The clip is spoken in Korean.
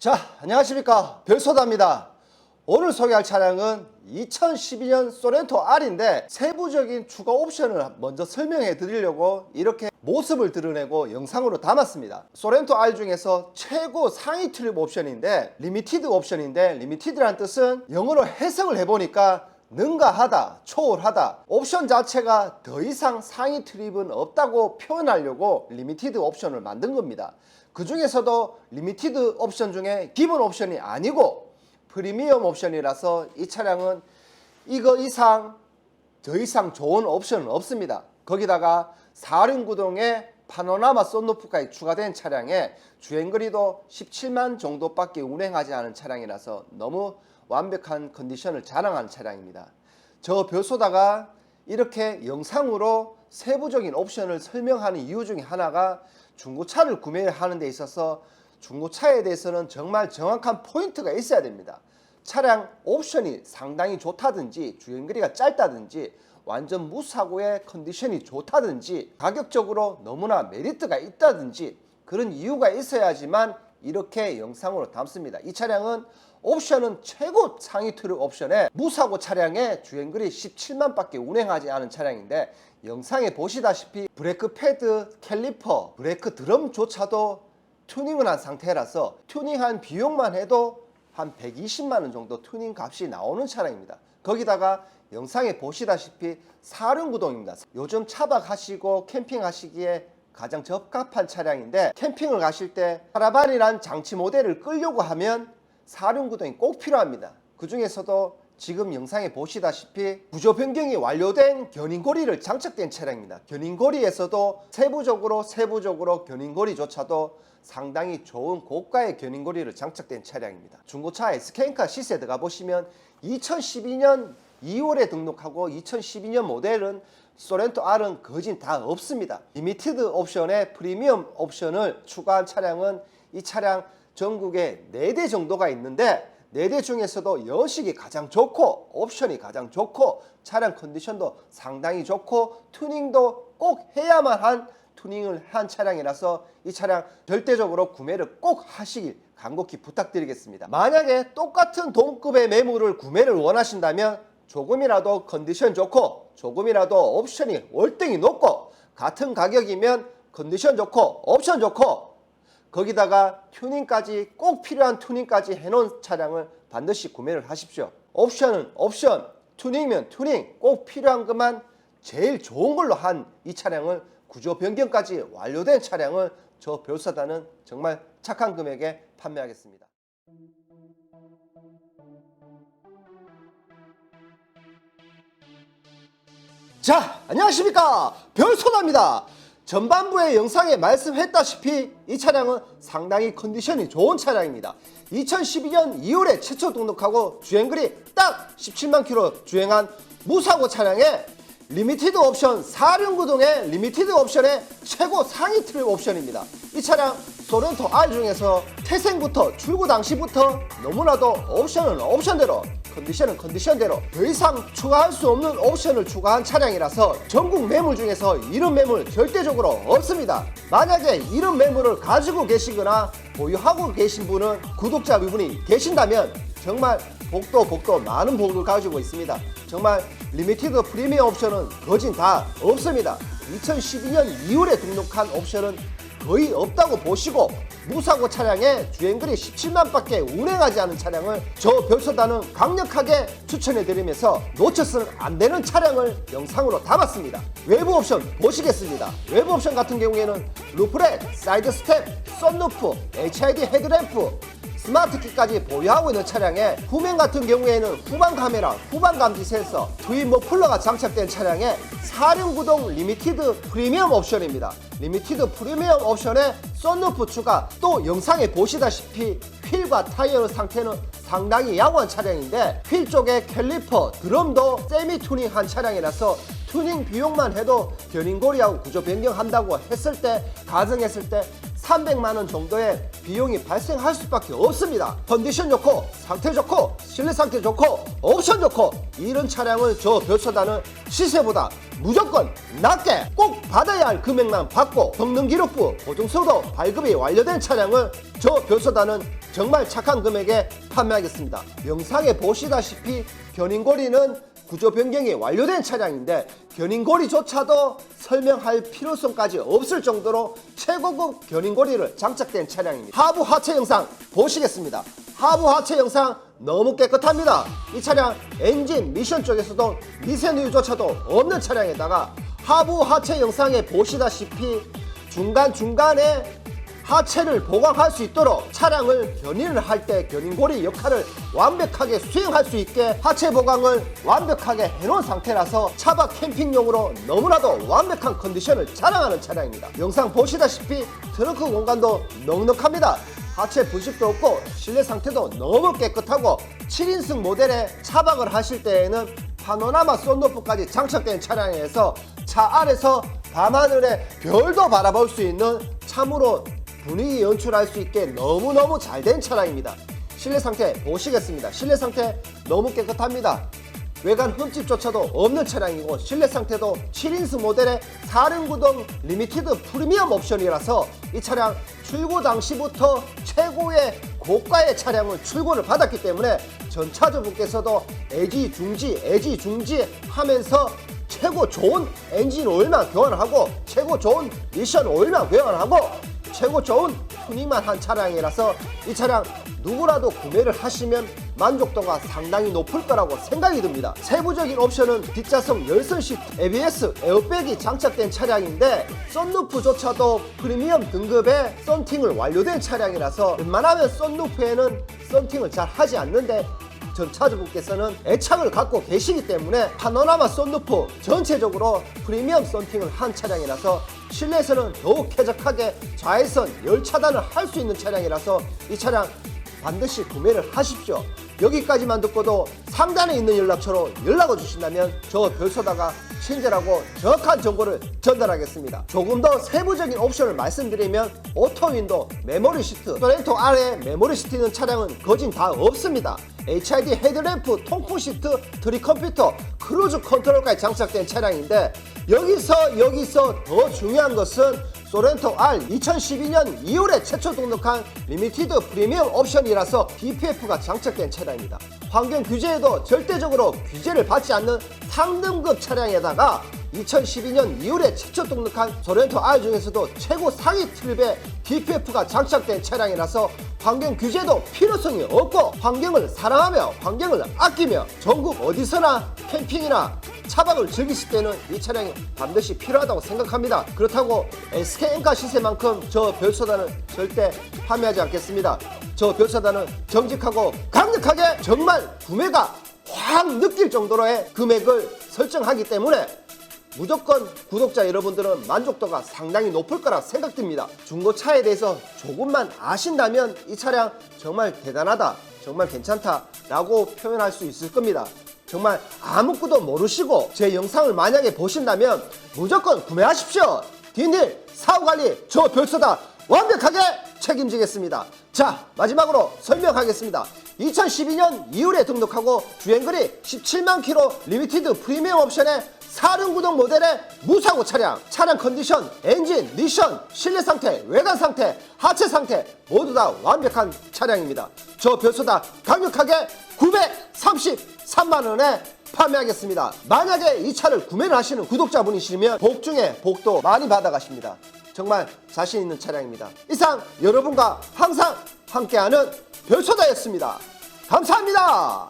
자, 안녕하십니까. 별소다입니다. 오늘 소개할 차량은 2012년 소렌토 R인데 세부적인 추가 옵션을 먼저 설명해 드리려고 이렇게 모습을 드러내고 영상으로 담았습니다. 소렌토 R 중에서 최고 상위 트립 옵션인데 리미티드 옵션인데 리미티드란 뜻은 영어로 해석을 해보니까 능가하다, 초월하다. 옵션 자체가 더 이상 상위 트립은 없다고 표현하려고 리미티드 옵션을 만든 겁니다. 그 중에서도 리미티드 옵션 중에 기본 옵션이 아니고 프리미엄 옵션이라서 이 차량은 이거 이상 더 이상 좋은 옵션은 없습니다. 거기다가 4륜 구동에 파노라마 썬루프까지 추가된 차량에 주행거리도 17만 정도밖에 운행하지 않은 차량이라서 너무 완벽한 컨디션을 자랑하는 차량입니다. 저 별소다가 이렇게 영상으로 세부적인 옵션을 설명하는 이유 중에 하나가 중고차를 구매하는 데 있어서 중고차에 대해서는 정말 정확한 포인트가 있어야 됩니다. 차량 옵션이 상당히 좋다든지 주행거리가 짧다든지 완전 무사고의 컨디션이 좋다든지 가격적으로 너무나 메리트가 있다든지 그런 이유가 있어야지만 이렇게 영상으로 담습니다. 이 차량은 옵션은 최고 상위 트립 옵션에 무사고 차량에 주행거리 17만 밖에 운행하지 않은 차량인데 영상에 보시다시피 브레이크 패드, 캘리퍼, 브레이크 드럼조차도 튜닝을 한 상태라서 튜닝한 비용만 해도 한 120만 원 정도 튜닝 값이 나오는 차량입니다. 거기다가 영상에 보시다시피 사륜구동입니다. 요즘 차박하시고 캠핑하시기에 가장 적합한 차량인데 캠핑을 가실 때 카라반이란 장치 모델을 끌려고 하면 사륜구동이 꼭 필요합니다. 그 중에서도 지금 영상에 보시다시피 구조 변경이 완료된 견인고리를 장착된 차량입니다. 견인고리에서도 세부적으로 세부적으로 견인고리조차도 상당히 좋은 고가의 견인고리를 장착된 차량입니다. 중고차 SK카 시세 들어가 보시면 2012년 2월에 등록하고 2012년 모델은 소렌토 R은 거진 다 없습니다. 리미티드 옵션에 프리미엄 옵션을 추가한 차량은 이 차량 전국에 4대 정도가 있는데 4대 중에서도 여식이 가장 좋고 옵션이 가장 좋고 차량 컨디션도 상당히 좋고 튜닝도 꼭 해야만 한 튜닝을 한 차량이라서 이 차량 절대적으로 구매를 꼭 하시길 간곡히 부탁드리겠습니다. 만약에 똑같은 동급의 매물을 구매를 원하신다면 조금이라도 컨디션 좋고 조금이라도 옵션이 월등히 높고 같은 가격이면 컨디션 좋고 옵션 좋고 거기다가 튜닝까지 꼭 필요한 튜닝까지 해놓은 차량을 반드시 구매를 하십시오. 옵션은 옵션, 튜닝이면 튜닝 꼭 필요한 것만 제일 좋은 걸로 한 이 차량을 구조 변경까지 완료된 차량을 저 별사단은 정말 착한 금액에 판매하겠습니다. 자, 안녕하십니까. 별소나입니다. 전반부의 영상에 말씀했다시피 이 차량은 상당히 컨디션이 좋은 차량입니다. 2012년 2월에 최초 등록하고 주행거리 딱 17만 킬로 주행한 무사고 차량에 리미티드 옵션 4륜 구동의 리미티드 옵션의 최고 상위 트립 옵션입니다. 이 차량 소렌토 R 중에서 태생부터 출고 당시부터 너무나도 옵션은 옵션대로 컨디션은 컨디션대로 더 이상 추가할 수 없는 옵션을 추가한 차량이라서 전국 매물 중에서 이런 매물 절대적으로 없습니다. 만약에 이런 매물을 가지고 계시거나 보유하고 계신 분은 구독자분이 계신다면 정말 복도 복도 많은 복을 가지고 있습니다. 정말 리미티드 프리미엄 옵션은 거진 다 없습니다. 2012년 2월에 등록한 옵션은 거의 없다고 보시고 무사고 차량에 주행거리 17만 밖에 운행하지 않은 차량을 저 별소단은 강력하게 추천해 드리면서 놓쳐서는 안 되는 차량을 영상으로 담았습니다. 외부 옵션 보시겠습니다. 외부 옵션 같은 경우에는 루프렛, 사이드 스텝, 썬루프, HID 헤드램프, 스마트키까지 보유하고 있는 차량에 후면 같은 경우에는 후방 카메라, 후방 감지 센서, 트윈 머플러가 장착된 차량에 4륜구동 리미티드 프리미엄 옵션입니다. 리미티드 프리미엄 옵션에 썬루프 추가 또 영상에 보시다시피 휠과 타이어 상태는 상당히 양호한 차량인데 휠 쪽에 캘리퍼, 드럼도 세미 튜닝한 차량이라서 튜닝 비용만 해도 견인고리하고 구조 변경한다고 했을 때 가정했을 때 300만 원 정도의 비용이 발생할 수밖에 없습니다. 컨디션 좋고 상태 좋고 실내 상태 좋고 옵션 좋고 이런 차량을 저 별소단은 시세보다 무조건 낮게 꼭 받아야 할 금액만 받고 성능 기록부 보증서도 발급이 완료된 차량을 저 별소단은 정말 착한 금액에 판매하겠습니다. 영상에 보시다시피 견인고리는 구조 변경이 완료된 차량인데 견인고리조차도 설명할 필요성까지 없을 정도로 최고급 견인고리를 장착된 차량입니다. 하부 하체 영상 보시겠습니다. 하부 하체 영상 너무 깨끗합니다. 이 차량 엔진 미션 쪽에서도 미세누유조차도 없는 차량에다가 하부 하체 영상에 보시다시피 중간중간에 하체를 보강할 수 있도록 차량을 견인을 할 때 견인고리 역할을 완벽하게 수행할 수 있게 하체 보강을 완벽하게 해놓은 상태라서 차박 캠핑용으로 너무나도 완벽한 컨디션을 자랑하는 차량입니다. 영상 보시다시피 트렁크 공간도 넉넉합니다. 하체 부식도 없고 실내 상태도 너무 깨끗하고 7인승 모델의 차박을 하실 때에는 파노라마 썬루프까지 장착된 차량에서 차 안에서 밤하늘에 별도 바라볼 수 있는 참으로 분위기 연출할 수 있게 너무너무 잘 된 차량입니다. 실내 상태 보시겠습니다. 실내 상태 너무 깨끗합니다. 외관 흠집조차도 없는 차량이고 실내 상태도 7인승 모델의 4륜구동 리미티드 프리미엄 옵션이라서 이 차량 출고 당시부터 최고의 고가의 차량을 출고를 받았기 때문에 전 차주분께서도 애지중지 애지중지 하면서 최고 좋은 엔진 오일만 교환하고 최고 좋은 미션 오일만 교환하고 최고 좋은 튜닝만 한 차량이라서 이 차량 누구라도 구매를 하시면 만족도가 상당히 높을 거라고 생각이 듭니다. 세부적인 옵션은 뒷좌석 열선 시트, ABS, 에어백이 장착된 차량인데 썬루프조차도 프리미엄 등급의 썬팅을 완료된 차량이라서 웬만하면 썬루프에는 썬팅을 잘 하지 않는데 전 차주분께서는 애착을 갖고 계시기 때문에 파노라마 썬루프 전체적으로 프리미엄 썬팅을 한 차량이라서 실내에서는 더욱 쾌적하게 좌회선 열 차단을 할 수 있는 차량이라서 이 차량 반드시 구매를 하십시오. 여기까지만 듣고도 상단에 있는 연락처로 연락을 주신다면 저 별소다가 친절하고 정확한 정보를 전달하겠습니다. 조금 더 세부적인 옵션을 말씀드리면 오토 윈도, 메모리 시트, 소렌토 아래 메모리 시트 있는 차량은 거진 다 없습니다. HID 헤드램프, 통풍 시트, 트리 컴퓨터, 크루즈 컨트롤까지 장착된 차량인데 여기서 여기서 더 중요한 것은 소렌토 R 2012년 2월에 최초 등록한 리미티드 프리미엄 옵션이라서 DPF가 장착된 차량입니다. 환경 규제에도 절대적으로 규제를 받지 않는 상등급 차량에다가 2012년 2월에 최초 등록한 소렌토 R 중에서도 최고 상위 트립에 DPF가 장착된 차량이라서 환경 규제도 필요성이 없고 환경을 사랑하며 환경을 아끼며 전국 어디서나 캠핑이나 차박을 즐기실 때는 이 차량이 반드시 필요하다고 생각합니다. 그렇다고 SK엔카 시세만큼 저 별소다는 절대 판매하지 않겠습니다. 저 별소다는 정직하고 강력하게 정말 구매가 확 느낄 정도로의 금액을 설정하기 때문에 무조건 구독자 여러분들은 만족도가 상당히 높을 거라 생각됩니다. 중고차에 대해서 조금만 아신다면 이 차량 정말 대단하다, 정말 괜찮다 라고 표현할 수 있을 겁니다. 정말 아무것도 모르시고 제 영상을 만약에 보신다면 무조건 구매하십시오. 딘딜 사후관리 저 별소다 완벽하게 책임지겠습니다. 자 마지막으로 설명하겠습니다. 2012년 2월에 등록하고 주행거리 17만 킬로 리미티드 프리미엄 옵션의 사륜구동 모델의 무사고 차량 차량 컨디션, 엔진, 미션, 실내 상태, 외관 상태, 하체 상태 모두 다 완벽한 차량입니다. 저 별소다 강력하게 933만원에 판매하겠습니다. 만약에 이 차를 구매를 하시는 구독자분이시면 복 중에 복도 많이 받아가십니다. 정말 자신 있는 차량입니다. 이상 여러분과 항상 함께하는 별소다였습니다. 감사합니다.